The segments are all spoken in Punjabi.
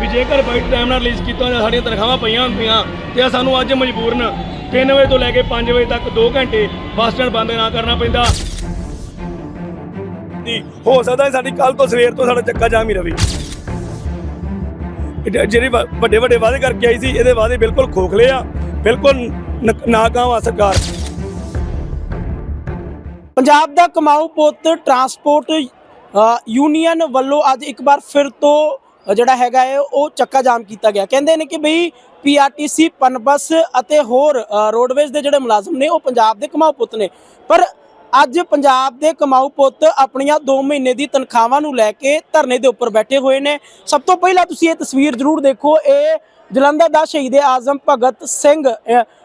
ਵੀ ਜੇਕਰ ਬਾਈਟ ਟਾਈਮ ਨਾਲ ਰਿਲੀਜ਼ ਕੀਤਾ ਜਾਂ ਸਾਡੀਆਂ ਤਨਖਾਹਾਂ ਪਈਆਂ ਹੁੰਦੀਆਂ ਤੇ ਸਾਨੂੰ ਅੱਜ ਮਜਬੂਰਨ 3 ਵਜੇ ਤੋਂ ਲੈ ਕੇ 5 ਵਜੇ ਤੱਕ 2 ਘੰਟੇ ਬੱਸ ਸਟੈਂਡ ਬੰਦ ਨਾ ਕਰਨਾ ਪੈਂਦਾ। ਜੀ ਹੋ ਸਕਦਾ ਸਾਡੀ ਕੱਲ ਤੋਂ ਸਵੇਰ ਤੋਂ ਸਾਡਾ ਚੱਕਾ ਜਾਮ ਹੀ ਰਵੇ। ਇਹ ਜਿਹੜੇ ਵੱਡੇ ਵੱਡੇ ਵਾਅਦੇ ਕਰਕੇ ਆਈ ਸੀ ਇਹਦੇ ਵਾਅਦੇ ਬਿਲਕੁਲ ਖੋਖਲੇ ਆ ਬਿਲਕੁਲ ਨ- ਨਾਕਾਮ ਆ ਸਰਕਾਰ। ਪੰਜਾਬ ਦਾ ਕਮਾਊ ਪੁੱਤ ਟਰਾਂਸਪੋਰਟ ਯੂਨੀਅਨ ਵੱਲੋਂ ਅੱਜ ਇੱਕ ਵਾਰ ਫਿਰ ਤੋਂ ਜਿਹੜਾ ਹੈਗਾ ਹੈ, ਉਹ ਚੱਕਾ ਜਾਮ ਕੀਤਾ ਗਿਆ। ਕਹਿੰਦੇ ਨੇ ਕਿ ਬਈ ਪੀਆਰਟੀਸੀ ਪਨਬਸ ਅਤੇ ਹੋਰ ਰੋਡਵੇਜ਼ ਦੇ ਜਿਹੜੇ ਮੁਲਾਜ਼ਮ ਨੇ, ਉਹ ਪੰਜਾਬ ਦੇ ਕਮਾਊ ਪੁੱਤ ਨੇ। ਪਰ ਅੱਜ ਪੰਜਾਬ ਦੇ ਕਮਾਊ ਪੁੱਤ ਆਪਣੀਆਂ 2 ਮਹੀਨੇ ਦੀ ਤਨਖਾਹਾਂ ਨੂੰ ਲੈ ਕੇ ਧਰਨੇ ਦੇ ਉੱਪਰ ਬੈਠੇ ਹੋਏ ਨੇ। ਸਭ ਤੋਂ ਪਹਿਲਾਂ ਤੁਸੀਂ ਇਹ ਤਸਵੀਰ ਜ਼ਰੂਰ ਦੇਖੋ, ਇਹ ਜਲੰਧਰ ਦਾ ਸ਼ਹੀਦ ਆਜ਼ਮ ਭਗਤ ਸਿੰਘ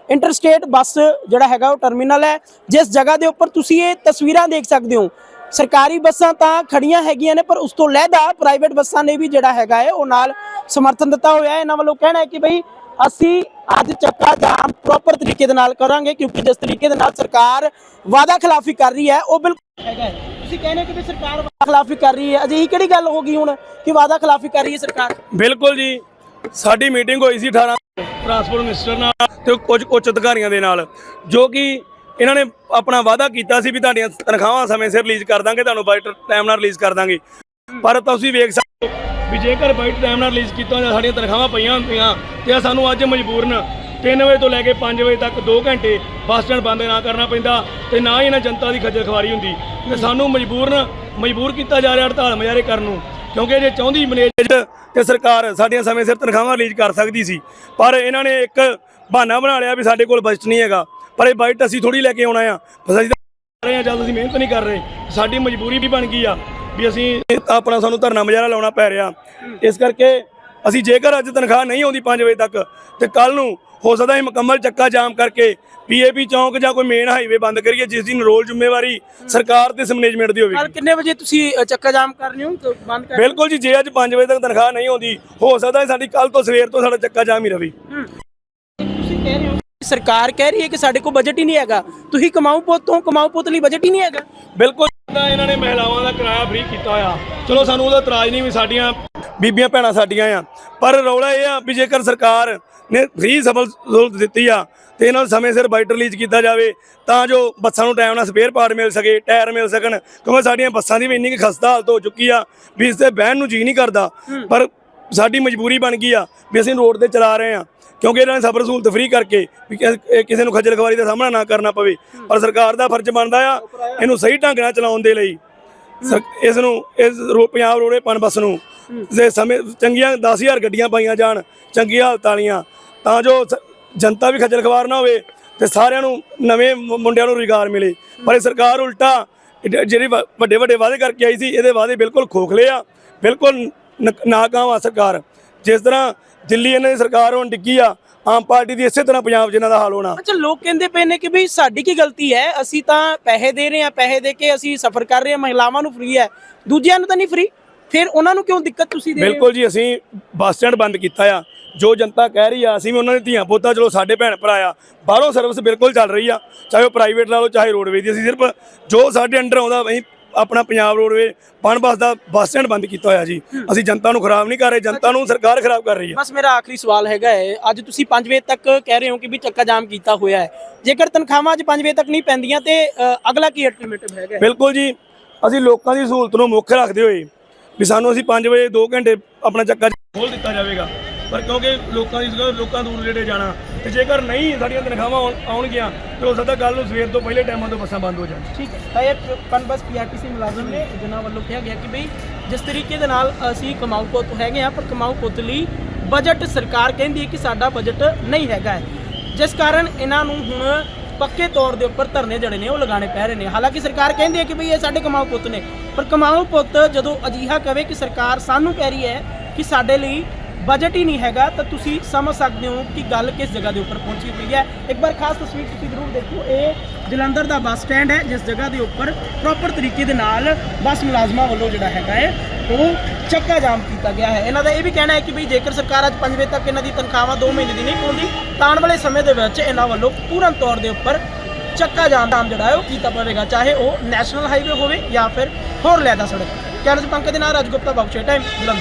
ਇੰਟਰਸਟੇਟ ਬੱਸ ਜਿਹੜਾ ਹੈਗਾ, ਉਹ ਟਰਮੀਨਲ ਹੈ। ਜਿਸ ਜਗ੍ਹਾ ਦੇ ਉੱਪਰ ਤੁਸੀਂ ਇਹ ਤਸਵੀਰਾਂ ਦੇਖ ਸਕਦੇ ਹੋ। ਸਰਕਾਰੀ ਬੱਸਾਂ ਤਾਂ ਖੜੀਆਂ ਹੈਗੀਆਂ ਨੇ ਪਰ ਉਸ ਤੋਂ ਲਹਿਦਾ ਪ੍ਰਾਈਵੇਟ ਬੱਸਾਂ ਨੇ ਵੀ ਜਿਹੜਾ ਹੈਗਾ ਹੈ ਉਹ ਨਾਲ ਸਮਰਥਨ ਦਿੱਤਾ ਹੋਇਆ ਹੈ। ਇਹਨਾਂ ਵੱਲੋਂ ਕਹਿਣਾ ਹੈ ਕਿ ਬਈ ਅਸੀਂ ਅੱਜ ਚੱਕਾ ਜਾਮ ਪ੍ਰੋਪਰ ਤਰੀਕੇ ਦੇ ਨਾਲ ਕਰਾਂਗੇ ਕਿਉਂਕਿ ਜਿਸ ਤਰੀਕੇ ਦੇ ਨਾਲ ਸਰਕਾਰ ਵਾਅਦਾ ਖਿਲਾਫੀ ਕਰ ਰਹੀ ਹੈ ਉਹ ਬਿਲਕੁਲ ਹੈਗਾ ਹੈ। ਤੁਸੀਂ ਕਹਿੰਦੇ ਕਿ ਵੀ ਸਰਕਾਰ ਵਾਅਦਾ ਖਿਲਾਫੀ ਕਰ ਰਹੀ ਹੈ। ਅਜਿਹੀ ਕਿਹੜੀ ਗੱਲ ਹੋ ਗਈ ਹੁਣ ਕਿ ਵਾਅਦਾ ਖਿਲਾਫੀ ਕਰ ਰਹੀ ਹੈ ਸਰਕਾਰ? ਬਿਲਕੁਲ ਜੀ। ਸਾਡੀ ਮੀਟਿੰਗ ਹੋਈ ਸੀ 18 ਟਰਾਂਸਪੋਰਟ ਮਿਨਿਸਟਰ ਨਾਲ ਤੇ ਕੁਝ ਉੱਚ ਅਧਿਕਾਰੀਆਂ ਦੇ ਨਾਲ ਜੋ ਕਿ ਇਹਨਾਂ ਨੇ ਆਪਣਾ ਵਾਅਦਾ ਕੀਤਾ ਸੀ ਵੀ ਤੁਹਾਡੀਆਂ ਤਨਖਾਹਾਂ ਸਮੇਂ ਸਿਰ ਰਿਲੀਜ਼ ਕਰ ਦਾਂਗੇ, ਤੁਹਾਨੂੰ ਬਾਈਟ ਟਾਈਮ ਨਾਲ ਰਿਲੀਜ਼ ਕਰ ਦਾਂਗੇ। ਪਰ ਤੁਸੀਂ ਵੇਖ ਸਕਦੇ ਹੋ ਵੀ ਜੇਕਰ ਬਾਈਟ ਟਾਈਮ ਨਾਲ ਰਿਲੀਜ਼ ਕੀਤਾ ਜਾਂ ਸਾਡੀਆਂ ਤਨਖਾਹਾਂ ਪਈਆਂ ਹੁੰਦੀਆਂ ਤੇ ਸਾਨੂੰ ਅੱਜ ਮਜਬੂਰਨ 3 ਵਜੇ ਤੋਂ ਲੈ ਕੇ 5 ਵਜੇ ਤੱਕ 2 ਘੰਟੇ ਬੱਸ ਸਟੈਂਡ ਬੰਦ ਨਾ ਕਰਨਾ ਪੈਂਦਾ ਤੇ ਨਾ ਹੀ ਇਹਨਾਂ ਜਨਤਾ ਦੀ ਖੱਜਲ ਖਵਾਰੀ ਹੁੰਦੀ। ਤੇ ਸਾਨੂੰ ਮਜਬੂਰਨ, ਮਜਬੂਰ ਕੀਤਾ ਜਾ ਰਿਹਾ ਹੜਤਾਲ ਮੁਜ਼ਾਹਰੇ ਕਰਨ ਨੂੰ, ਕਿਉਂਕਿ ਜੇ ਚਾਹੁੰਦੀ ਮੈਨੇਜਰ ਤੇ ਸਰਕਾਰ ਸਾਡੀਆਂ ਸਮੇਂ ਸਿਰ ਤਨਖਾਹਾਂ ਰਿਲੀਜ਼ ਕਰ ਸਕਦੀ ਸੀ। ਪਰ ਇਹਨਾਂ ਨੇ ਇੱਕ ਬਹਾਨਾ ਬਣਾ ਲਿਆ ਵੀ ਸਾਡੇ ਕੋਲ ਬਜਟ ਨਹੀਂ ਹੈਗਾ। ਪਰ ਇਹ ਬਜਟ ਅਸੀਂ ਥੋੜੀ ਲੈ ਕੇ ਆਉਣਾ ਆ। ਬਸ ਅਸੀਂ ਤਾਂ ਰਹੇ ਆ ਜਦ ਅਸੀਂ ਮਿਹਨਤ ਨਹੀਂ ਕਰ ਰਹੇ ਸਾਡੀ ਮਜਬੂਰੀ ਵੀ ਬਣ ਗਈ ਆ ਵੀ ਅਸੀਂ ਆਪਣਾ ਸਾਨੂੰ ਧਰਨਾ ਮੁਜ਼ਾਹਰਾ ਲਾਉਣਾ ਪੈ ਰਿਹਾ। ਇਸ ਕਰਕੇ ਅਸੀਂ ਜੇਕਰ ਅੱਜ ਤਨਖਾਹ ਨਹੀਂ ਆਉਂਦੀ 5 ਵਜੇ ਤੱਕ ਤੇ ਕੱਲ ਨੂੰ ਹੋ ਸਕਦਾ ਹੈ ਮੁਕੰਮਲ ਚੱਕਾ ਜਾਮ ਕਰਕੇ ਪੀਏਪੀ ਚੌਂਕ ਜਾਂ ਕੋਈ ਮੇਨ ਹਾਈਵੇ ਬੰਦ ਕਰੀਏ ਜਿਸ ਦੀ ਰੋਲ ਜ਼ਿੰਮੇਵਾਰੀ ਸਰਕਾਰ ਤੇ ਮੈਨੇਜਮੈਂਟ ਦੀ ਹੋਵੇਗੀ। ਕੱਲ ਕਿੰਨੇ ਵਜੇ ਤੁਸੀਂ ਚੱਕਾ ਜਾਮ ਕਰ ਰਹੇ ਹੋ ਤੇ ਬੰਦ ਕਰ ਬਿਲਕੁਲ ਜੀ ਜੇ ਅੱਜ 5 ਵਜੇ ਤੱਕ ਤਨਖਾਹ ਨਹੀਂ ਆਉਂਦੀ ਹੋ ਸਕਦਾ ਹੈ ਸਾਡੀ ਕੱਲ ਤੋਂ ਸਵੇਰ ਤੋਂ ਸਾਡਾ ਚੱਕਾ ਜਾਮ ਹੀ ਰਵੇ। ਤੁਸੀਂ ਕਹਿ ਰਹੇ ਹੋ ਸਰਕਾਰ ਕਹਿ ਰਹੀ ਹੈ ਕਿ ਸਾਡੇ ਕੋਲ ਬਜਟ ਹੀ ਨਹੀਂ ਹੈਗਾ। ਤੁਸੀਂ ਕਮਾਊ ਪੁੱਤ ਤੋਂ ਕਮਾਊ ਪੁੱਤ ਲਈ ਬਜਟ ਹੀ ਨਹੀਂ ਹੈਗਾ। ਬਿਲਕੁਲ ਤਾਂ ਇਹਨਾਂ ਨੇ ਮਹਿਲਾਵਾਂ ਦਾ ਕਿਰਾਇਆ ਫ੍ਰੀ ਕੀਤਾ ਹੋਇਆ। ਚਲੋ ਸਾਨੂੰ ਉਹਦਾ ਇਤਰਾਜ਼ ਨਹੀਂ ਵੀ ਸਾਡੀਆਂ ਬੀਬੀਆਂ ਭੈਣਾਂ ਸਾਡੀਆਂ ਆ। ਪਰ ਰੌਲਾ ਇਹ ਆ ਵੀ ਜੇਕਰ ਸਰਕਾਰ ਨੇ ਫ੍ਰੀ ਸਬਲ ਸਹੂਲਤ ਦਿੱਤੀ ਆ ਤੇ ਇਹਨਾਂ ਨੂੰ ਸਮੇਂ ਸਿਰ ਬਾਈਟ ਰਿਲੀਜ਼ ਕੀਤਾ ਜਾਵੇ ਤਾਂ ਜੋ ਬੱਸਾਂ ਨੂੰ ਟਾਈਮ ਨਾਲ ਸਪੇਅਰ ਪਾਰਟ ਮਿਲ ਸਕੇ ਟਾਇਰ ਮਿਲ ਸਕਣ। ਕਿਉਂਕਿ ਸਾਡੀਆਂ ਬੱਸਾਂ ਦੀ ਵੀ ਇੰਨੀ ਕੁ ਖਸਤਾ ਹਾਲਤ ਹੋ ਚੁੱਕੀ ਆ ਵੀ ਇਸ ਤੇ ਬਹਿਣ ਨੂੰ ਜੀ ਨਹੀਂ ਕਰਦਾ। ਪਰ ਸਾਡੀ ਮਜਬੂਰੀ ਬਣ ਗਈ ਆ ਵੀ ਅਸੀਂ ਰੋਡ ਤੇ ਚਲਾ ਰਹੇ ਆ। ਕਿਉਂਕਿ ਇਹਨਾਂ ਨੇ ਸਬਰ ਸਹੂਲਤ ਫ੍ਰੀ ਕਰਕੇ ਵੀ ਕਿਸੇ ਨੂੰ ਖੱਜਲ ਖਵਾਰੀ ਦਾ ਸਾਹਮਣਾ ਨਾ ਕਰਨਾ ਪਵੇ। ਪਰ ਸਰਕਾਰ ਦਾ ਫਰਜ਼ ਬਣਦਾ ਆ ਇਹਨੂੰ ਸਹੀ ਢੰਗ ਨਾਲ ਚਲਾਉਣ ਦੇ ਲਈ। ਸਰ- ਇਸ ਨੂੰ ਇਸ ਰੋ- ਪੰਜਾਬ ਰੋੜੇ ਪਨ ਬੱਸ ਨੂੰ ਜੇ ਸਮੇਂ ਚੰਗੀਆਂ 10000 ਗੱਡੀਆਂ ਪਾਈਆਂ ਜਾਣ ਚੰਗੀ ਹਾਲਤਾਂ ਵਾਲੀਆਂ, ਤਾਂ ਜੋ ਸ- ਜਨਤਾ ਵੀ ਖੱਜਲ ਖਵਾਰ ਨਾ ਹੋਵੇ ਤੇ ਸਾਰਿਆਂ ਨੂੰ ਨਵੇਂ ਮੁੰਡਿਆਂ ਨੂੰ ਰੁਜ਼ਗਾਰ ਮਿਲੇ। ਪਰ ਇਹ ਸਰਕਾਰ ਉਲਟਾ ਇਹ ਜਿਹੜੇ ਵ- ਵੱਡੇ ਵੱਡੇ ਵਾਅਦੇ ਕਰਕੇ ਆਈ ਸੀ, ਇਹਦੇ ਵਾਅਦੇ ਬਿਲਕੁਲ ਖੋਖਲੇ ਆ, ਬਿਲਕੁਲ ਨ- ਨਾਕਾਮ ਆ ਸਰਕਾਰ। ਜਿਸ ਤਰ੍ਹਾਂ ਦਿੱਲੀ ਇਹਨਾਂ ਦੀ ਸਰਕਾਰ ਹੁਣ ਡਿੱਗੀ ਆ ਆਮ ਪਾਰਟੀ ਦੀ ਇਸੇ ਤਰ੍ਹਾਂ ਪੰਜਾਬ 'ਚ ਇਹਨਾਂ ਦਾ ਹਾਲ ਹੋਣਾ। ਅੱਛਾ ਲੋਕ ਕਹਿੰਦੇ ਪਏ ਨੇ ਕਿ ਵੀ ਸਾਡੀ ਕੀ ਗਲਤੀ ਹੈ? ਅਸੀਂ ਤਾਂ ਪੈਸੇ ਦੇ ਰਹੇ ਹਾਂ ਪੈਸੇ ਦੇ ਕੇ ਅਸੀਂ ਸਫਰ ਕਰ ਰਹੇ ਹਾਂ ਮਹਿਲਾਵਾਂ ਨੂੰ ਫ੍ਰੀ ਹੈ। ਦੂਜਿਆਂ ਨੂੰ ਤਾਂ ਨਹੀਂ ਫ੍ਰੀ ਫਿਰ ਉਹਨਾਂ ਨੂੰ ਕਿਉਂ ਦਿੱਕਤ ਤੁਸੀਂ ਦੇ ਰਹੇ ਹੋ? ਬਿਲਕੁਲ ਜੀ ਅਸੀਂ ਬੱਸ ਸਟੈਂਡ ਬੰਦ ਕੀਤਾ ਆ। ਜੋ ਜਨਤਾ ਕਹਿ ਰਹੀ ਆ ਅਸੀਂ ਵੀ ਉਹਨਾਂ ਦੀ ਧੀਆਂ ਪੁੱਤਾਂ ਚਲੋ ਸਾਡੇ ਭੈਣ ਭਰਾ ਆ ਬਾਹਰੋਂ ਸਰਵਿਸ ਬਿਲਕੁਲ ਚੱਲ ਰਹੀ ਆ। ਚਾਹੇ ਉਹ ਪ੍ਰਾਈਵੇਟ ਲਾ ਲਓ ਚਾਹੇ ਰੋਡਵੇ ਦੀ ਅਸੀਂ ਸਿਰਫ ਜੋ ਸਾਡੇ ਅੰਡਰ ਆਉਂਦਾ ਅਸੀਂ ਆਪਣਾ ਪੰਜਾਬ ਰੋਡਵੇ ਪਣ ਬੱਸ ਦਾ ਬੱਸ ਸਟੈਂਡ ਬੰਦ ਕੀਤਾ ਹੋਇਆ ਜੀ। ਅਸੀਂ ਜਨਤਾ ਨੂੰ ਖਰਾਬ ਨਹੀਂ ਕਰ ਰਹੇ ਜਨਤਾ ਨੂੰ ਸਰਕਾਰ ਖਰਾਬ ਕਰ ਰਹੀ ਆ ਬਸ ਮੇਰਾ ਆਖਰੀ ਸਵਾਲ ਹੈਗਾ ਹੈ ਅੱਜ ਤੁਸੀਂ 5 ਵਜੇ ਤੱਕ ਕਹਿ ਰਹੇ ਹੋ ਕਿ ਵੀ ਚੱਕਾ ਜਾਮ ਕੀਤਾ ਹੋਇਆ ਹੈ। ਜੇਕਰ ਤਨਖਾਹਾਂ ਅੱਜ 5 ਵਜੇ ਤੱਕ ਨਹੀਂ ਪੈਂਦੀਆਂ ਤੇ ਅਗਲਾ ਕੀ ਅਲਟਰਨੇਟਿਵ ਹੈਗਾ ਹੈ? ਬਿਲਕੁਲ ਜੀ ਅਸੀਂ ਲੋਕਾਂ ਦੀ ਸਹੂਲਤ ਨੂੰ ਮੁੱਖ ਰੱਖਦੇ ਹੋਏ ਵੀ ਸਾਨੂੰ ਅਸੀਂ 5 ਵਜੇ 2 ਘੰਟੇ ਆਪਣਾ ਚੱਕਾ ਖੋਲ ਦਿੱਤਾ ਜਾਵੇਗਾ। ਪਰ ਕਿਉਂਕਿ ਲੋਕਾਂ ਦੀ ਲੋਕਾਂ ਦੂਰ ਨੇੜੇ ਜਾਣਾ ਤੇ ਜੇਕਰ ਨਹੀਂ ਸਾਡੀਆਂ ਤਨਖਾਹਾਂ ਆਉਣ- ਆਉਣਗੀਆਂ, ਤੇ ਹੋ ਸਕਦਾ ਕੱਲ ਨੂੰ ਸਵੇਰ ਤੋਂ ਪਹਿਲੇ ਟਾਈਮਾਂ ਤੋਂ ਬੱਸਾਂ ਬੰਦ ਹੋ ਜਾਣ। ਠੀਕ ਹੈ। ਤਾਂ ਇਹ ਪਨਬਸ ਪੀਆਰਟੀਸੀ ਮੁਲਾਜ਼ਮ ਨੇ ਜਿਨ੍ਹਾਂ ਵੱਲੋਂ ਕਿਹਾ ਗਿਆ ਕਿ ਬਈ ਜਿਸ ਤਰੀਕੇ ਦੇ ਨਾਲ ਅਸੀਂ ਕਮਾਊ ਪੁੱਤ ਹੈਗੇ ਆ ਪਰ ਕਮਾਊ ਪੁੱਤ ਲਈ ਬਜਟ ਸਰਕਾਰ ਕਹਿੰਦੀ ਹੈ ਕਿ ਸਾਡਾ ਬਜਟ ਨਹੀਂ ਹੈਗਾ ਹੈ। ਜਿਸ ਕਾਰਨ ਇਹਨਾਂ ਨੂੰ ਹੁਣ ਪੱਕੇ ਤੌਰ ਦੇ ਉੱਪਰ ਧਰਨੇ ਜਿਹੜੇ ਨੇ ਉਹ ਲਗਾਉਣੇ ਪੈ ਰਹੇ ਨੇ। ਹਾਲਾਂਕਿ ਸਰਕਾਰ ਕਹਿੰਦੀ ਹੈ ਕਿ ਬਈ ਇਹ ਸਾਡੇ ਕਮਾਊ ਪੁੱਤ ਨੇ, ਪਰ ਕਮਾਊ ਪੁੱਤ ਜਦੋਂ ਅਜੀਹਾ ਕਵੇ ਕਿ ਸਰਕਾਰ ਸਾਨੂੰ ਕਹਿ ਰਹੀ ਹੈ ਕਿ ਸਾਡੇ ਲਈ ਬਜਟ ਹੀ ਨਹੀਂ ਹੈਗਾ, ਤਾਂ ਤੁਸੀਂ ਸਮਝ ਸਕਦੇ ਹੋ ਕਿ ਗੱਲ ਕਿਸ ਜਗ੍ਹਾ ਦੇ ਉੱਪਰ ਪਹੁੰਚੀ ਹੋਈ ਹੈ। ਇੱਕ ਵਾਰ ਖਾਸ ਤਸਵੀਰ ਤੁਸੀਂ ਜ਼ਰੂਰ ਦੇਖੋ, ਇਹ ਜਲੰਧਰ ਦਾ ਬੱਸ ਸਟੈਂਡ ਹੈ, ਜਿਸ ਜਗ੍ਹਾ ਦੇ ਉੱਪਰ ਪ੍ਰੋਪਰ ਤਰੀਕੇ ਦੇ ਨਾਲ ਬੱਸ ਮੁਲਾਜ਼ਮਾਂ ਵੱਲੋਂ ਜਿਹੜਾ ਹੈਗਾ ਹੈ, ਉਹ ਚੱਕਾ ਜਾਮ ਕੀਤਾ ਗਿਆ ਹੈ। ਇਹਨਾਂ ਦਾ ਇਹ ਵੀ ਕਹਿਣਾ ਹੈ ਕਿ ਵੀ ਜੇਕਰ ਸਰਕਾਰ ਅੱਜ 5 ਵਜੇ ਤੱਕ ਇਹਨਾਂ ਦੀ ਤਨਖਾਹਾਂ 2 ਮਹੀਨੇ ਦੀ ਨਹੀਂ ਪਾਉਂਦੀ ਤਾਂ ਆਉਣ ਵਾਲੇ ਸਮੇਂ ਦੇ ਵਿੱਚ ਇਹਨਾਂ ਵੱਲੋਂ ਪੂਰਨ ਤੌਰ ਦੇ ਉੱਪਰ ਚੱਕਾ ਜਾਮ ਜਾਮ ਜਿਹੜਾ ਹੈ, ਉਹ ਕੀਤਾ ਪਵੇਗਾ, ਚਾਹੇ ਉਹ ਨੈਸ਼ਨਲ ਹਾਈਵੇ ਹੋਵੇ ਜਾਂ ਫਿਰ ਹੋਰ ਲੈਦਾ ਸੜਕ। ਕੈਨਸ ਪੰਕਜ ਦੇ ਨਾਲ ਰਾਜਗੁਪਤਾ ਬਖਸ਼ੇ, ਟਾਈਮ ਜਲੰਧਰ।